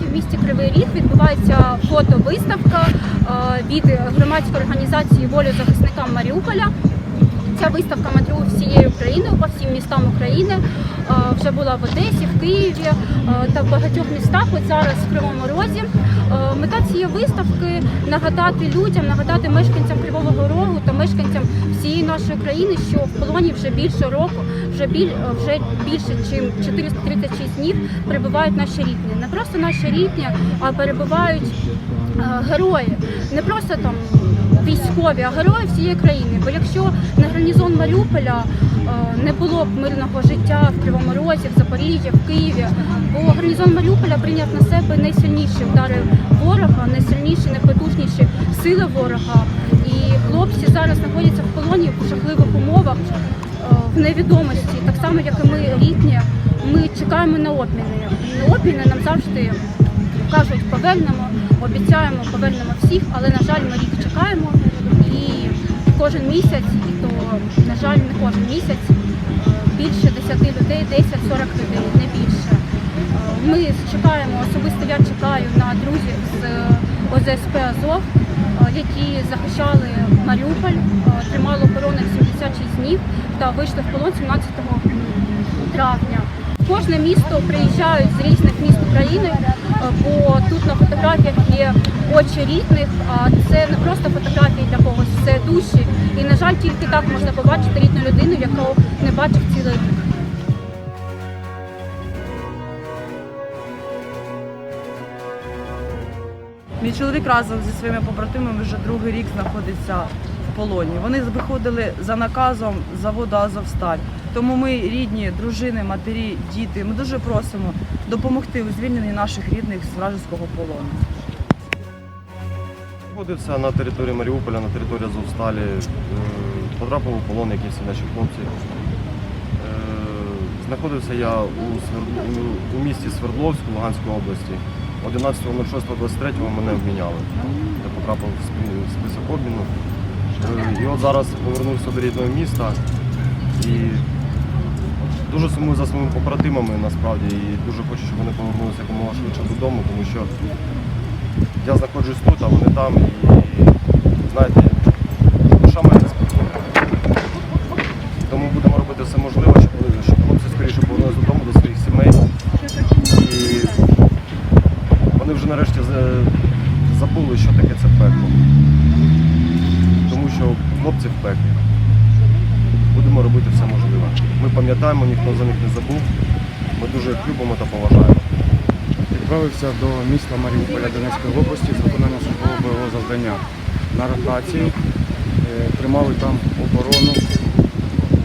сьогодні в місті Кривий Ріг відбувається фотовиставка е, від громадської організації Волю захисникам Маріуполя. Ця виставка мандрує всією Україною, по всім містам України. Е, Вже була в Одесі, в Києві е, та в багатьох містах. От зараз в Кривому Розі. Мета цієї виставки нагадати людям, нагадати мешканцям Кривого Рогу та мешканцям всієї нашої країни, що в полоні вже більше року, вже біль вже більше ніж 436 днів перебувають наші рідні. Не просто наші рідні, а перебувають е, герої, не просто там військові, а герої всієї країни. Бо якщо не гарнізон Маріуполя е, не було б мирного життя в Кривому Розі, в Запоріжжі, в Києві, бо гарнізон Маріуполя прийняв на себе найсильніші удари ворога, найсильніші, найпотужніші сили ворога. І хлопці зараз знаходяться в полоні в жахливих умовах, е, в невідомості, так само як і ми рідні. Ми чекаємо на обміни. На обміни нам завжди кажуть, повернемо, обіцяємо, повернемо всіх, але на жаль, ми рік чекаємо і кожен місяць, і то на жаль, не кожен місяць е, більше 10 людей, 10-40 людей, не більше. Е, Ми чекаємо, особисто я чекаю на друзів з ОЗСП Азов, які захищали Маріуполь, е, тримали оборону 76 днів та вийшли в полон 17 травня. Кожне місто приїжджають з різних міст України, е, бо тут на фотографіях є очі рідних, а це не просто фотографії для когось, це душі. І, на жаль, тільки так можна побачити рідну людину, яку не бачив цілий рік. Мій чоловік разом зі своїми побратимами вже другий рік знаходиться в полоні. Вони виходили за наказом заводу Азовсталь. Тому ми, рідні, дружини, матері, діти, ми дуже просимо допомогти у звільненні наших рідних з вражеського полону. Знаходився на території Маріуполя, на території Азовсталі, е, потрапив у полон якісь наші хлопці. Е, Знаходився я у, місті Свердловську Луганської області. 11.06.23 мене обміняли. Я потрапив в список обміну. І от зараз повернувся до рідного міста і дуже сумую за своїми побратимами насправді і дуже хочу, щоб вони повернулися якомога швидше додому, тому що я знаходжусь тут, а вони там і знаєте, душа мене спокійна. Тому будемо робити все можливе, щоб, щоб хлопці скоріше повернулися додому до своїх сімей. І вони вже нарешті за- забули, що таке це пекло. Тому що хлопці в пеклі. Будемо робити все можливе. Ми пам'ятаємо, ніхто за них не забув. Ми дуже любимо та поважаємо. Відправився до міста Маріуполя Донецької області з виконання службового бойового завдання на ротації. Е, Тримали там оборону,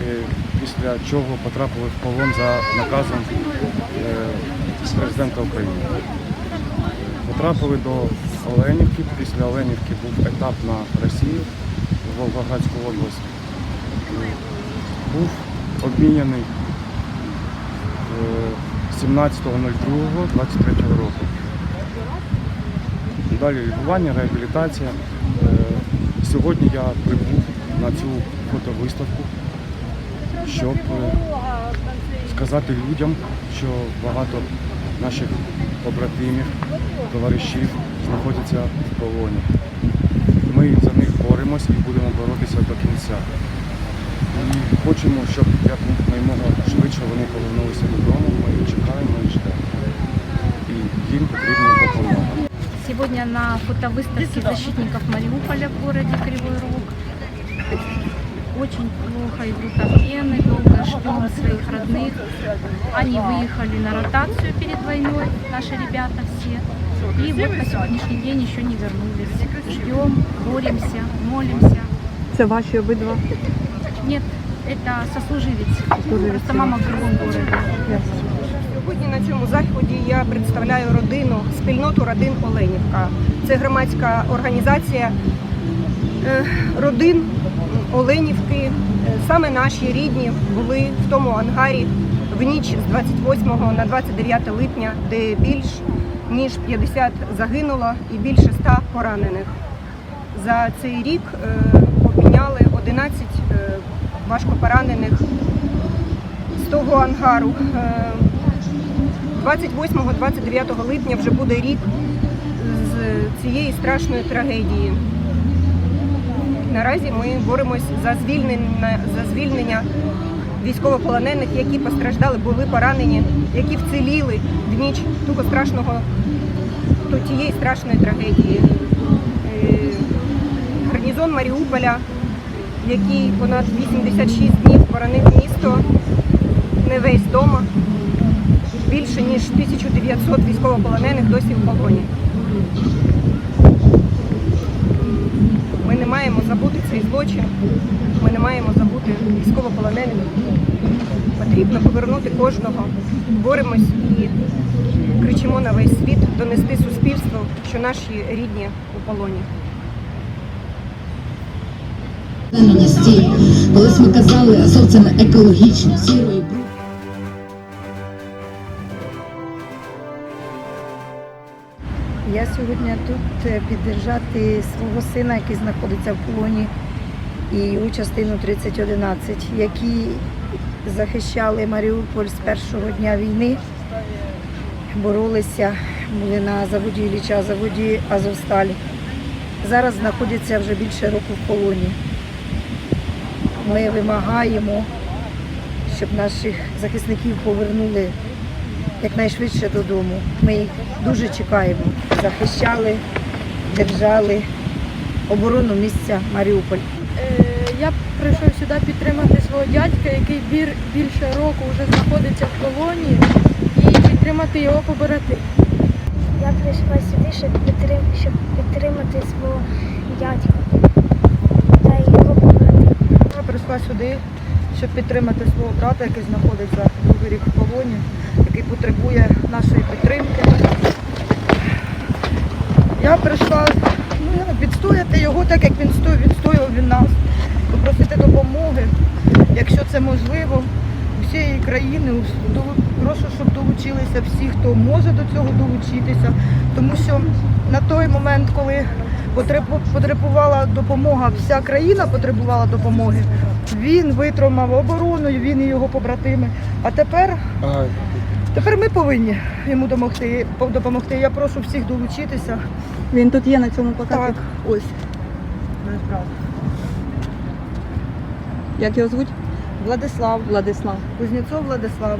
е, після чого потрапили в полон за наказом е, президента України. Потрапили до Оленівки. Після Оленівки був етап на Росію Волгоградську область. Е, Був обміняний е, 17.02.23 року. Далі лікування, реабілітація. Е, Сьогодні я прибув на цю фотовиставку, щоб е, сказати людям, що багато наших побратимів, товаришів знаходяться в полоні Ми за них боремось і будемо боротися до кінця. І хочемо, щоб якнаймога швидше вони повернулися додому. Ми їх чекаємо і ждемо. І їм потрібна допомога. Сегодня на фотовыставке защитников Мариуполя в городе Кривой Рог. Очень плохо идут обмены, долго ждем своих родных. Они выехали на ротацию перед войной, наши ребята все. И вот по сегодняшний день еще не вернулись. Ждем, боремся, молимся. Це ваші обидва. Нет, это сослуживец. Просто мама в другом городе. Сьогодні на цьому заході я представляю родину, спільноту родин Оленівка. Це громадська організація е, родин Оленівки. Е, Саме наші рідні були в тому ангарі в ніч з 28 на 29 липня, де більш ніж 50 загинуло і більше 100 поранених. За цей рік е, обміняли 11 е, важкопоранених з того ангару. Е, 28-29 липня вже буде рік з цієї страшної трагедії. Наразі ми боремось за звільнення, за звільнення військовополонених, які постраждали, були поранені, які вціліли в ніч того страшного, то тієї страшної трагедії. Е, Гарнізон Маріуполя, який понад 86 днів боронив місто, не весь вдома. Більше ніж 1900 військовополонених досі в полоні. Ми не маємо забути цей злочин, ми не маємо забути військовополонених. Потрібно повернути кожного. Боремось і кричимо на весь світ, донести суспільству, що наші рідні у полоні. Колись ми казали, Азов це не екологічно, сірої. Я сьогодні тут е, піддержати свого сина, який знаходиться в полоні, і його частину 3011, які захищали Маріуполь з першого дня війни, боролися, були на заводі Ілліча, заводі Азовсталі. Зараз знаходяться вже більше року в полоні. Ми вимагаємо, щоб наших захисників повернули якнайшвидше додому. Ми їх дуже чекаємо. Захищали, держали оборону місця Маріуполь. Я прийшов сюди підтримати свого дядька, який бір- більше року вже знаходиться в полоні, і підтримати його побратим. Я прийшла сюди, щоб, підтрим... щоб підтримати свого дядька та його побратимів. Я прийшла сюди, щоб підтримати свого брата, який знаходиться другий рік в полоні, який потребує нашої підтримки. Я прийшла ну, відстояти його так, як він сто- відстоював він нас, попросити допомоги, якщо це можливо, усієї країни. Прошу, щоб долучилися всі, хто може до цього долучитися, тому що на той момент, коли потребувала допомога, вся країна потребувала допомоги. Він витримав оборону, він і його побратими. А тепер, тепер ми повинні йому допомогти. допомогти. Я прошу всіх долучитися. Він тут є на цьому Так, ось. Як його звуть? Владислав, Владислав. Кузнєцов Владислав.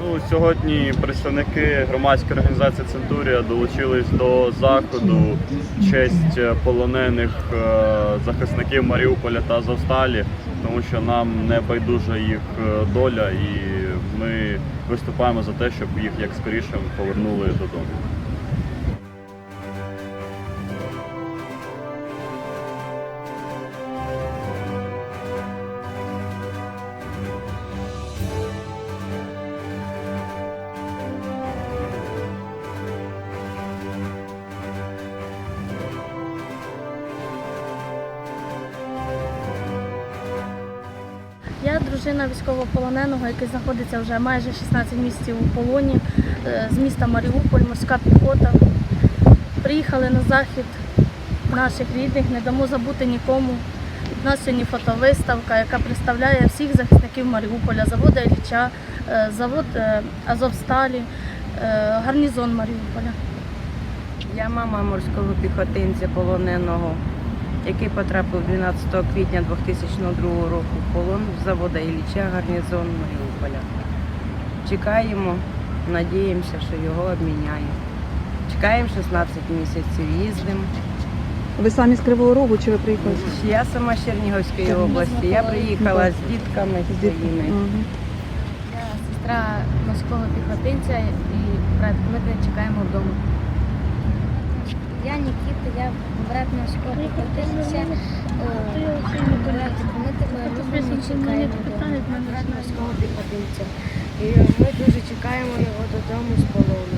Ну, сьогодні представники громадської організації Центурія долучились до заходу в честь полонених е, захисників Маріуполя та Азовсталі, тому що нам не байдужа їх е, доля, і ми виступаємо за те, щоб їх як скоріше повернули додому. Я дружина військовополоненого, який знаходиться вже майже 16 місяців у полоні е, з міста Маріуполь, морська піхота. Приїхали на захід наших рідних, не дамо забути нікому. У нас сьогодні фотовиставка, яка представляє всіх захисників Маріуполя, заводу Ілліча, е, завод е, Азовсталі, гарнізон Маріуполя. Я мама морського піхотинця полоненого, який потрапив 12 квітня 2002 року в полон з завода Ілліча гарнізон Маріуполя. Чекаємо, надіємося, що його обміняють. Чекаємо 16 місяців, їздимо. Ви самі з Кривого Рогу чи ви приїхали? Я сама з Чернігівської області. Я приїхала з дітками своїми. Я сестра морського піхотинця і брат ми не чекаємо вдома. Я Нікіта, я брат морського піхотинця. Братику, ми тебе чекаємо. Брат морського піхотинця. І ми дуже чекаємо його додому з полону.